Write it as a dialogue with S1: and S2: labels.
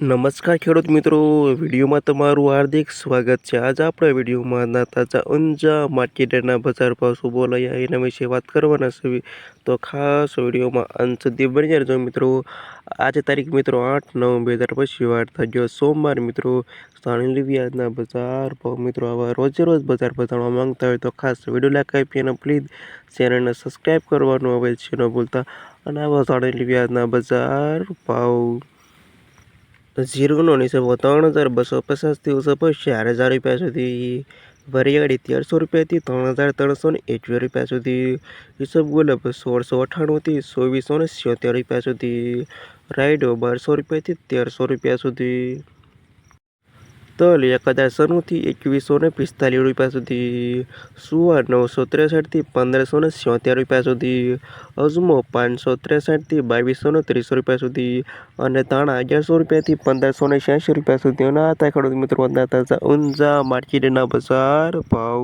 S1: નમસ્કાર ખેડૂત મિત્રો, વિડીયોમાં તમારું હાર્દિક સ્વાગત છે. આજે આપણે વિડીયોમાં તાજા અંજા માર્કેટના બજાર ભાવ શું બોલાયા એના વિશે વાત કરવાના છે તો ખાસ વિડીયોમાં અંત સુધી બની જાય જો મિત્રો. આજે તારીખ મિત્રો આઠ નવ બે હજાર પછી વાર થયો સોમવાર મિત્રો. સ્થાનિક વ્યાજના બજાર ભાવ મિત્રો આવા રોજે રોજ બજાર બતાવવા માંગતા હોય તો ખાસ વીડિયો લાઈક આપી અને પ્લીઝ ચેનલને સબસ્ક્રાઈબ કરવાનું હવે છે ન ભૂલતા. અને આવા સ્થાનિક વ્યાજના બજાર ભાવ ઝીરોનો નિસબો ત્રણ હજાર બસો પચાસથી ઓછો પર ચાર હજાર રૂપિયા સુધી. વરિયાળી તેરસો રૂપિયાથી ત્રણ હજાર ત્રણસો ને એકવીસ રૂપિયા સુધી. હિસાબ ગુલાબ સોળસો અઠ્ઠાણુંથી ચોવીસો ને સિત્તેર રૂપિયા સુધી. રાઈડો બારસો રૂપિયાથી તેરસો રૂપિયા સુધી. તલ એક હજાર સનુંથી એકવીસો ને પિસ્તાલીસ રૂપિયા સુધી સુવા નવસો ત્રેસઠથી પંદરસો ને સિત્તેર રૂપિયા સુધી, અજમો પાંચસો ત્રેસઠથી બાવીસો ને ત્રીસો રૂપિયા સુધી અને ધાણા અગિયારસો રૂપિયાથી પંદરસો ને છ્યાસી રૂપિયા સુધી. અને આ હતા ખેડૂત મિત્રો તાજા ઊંઝા માર્કેટના બજાર ભાવ.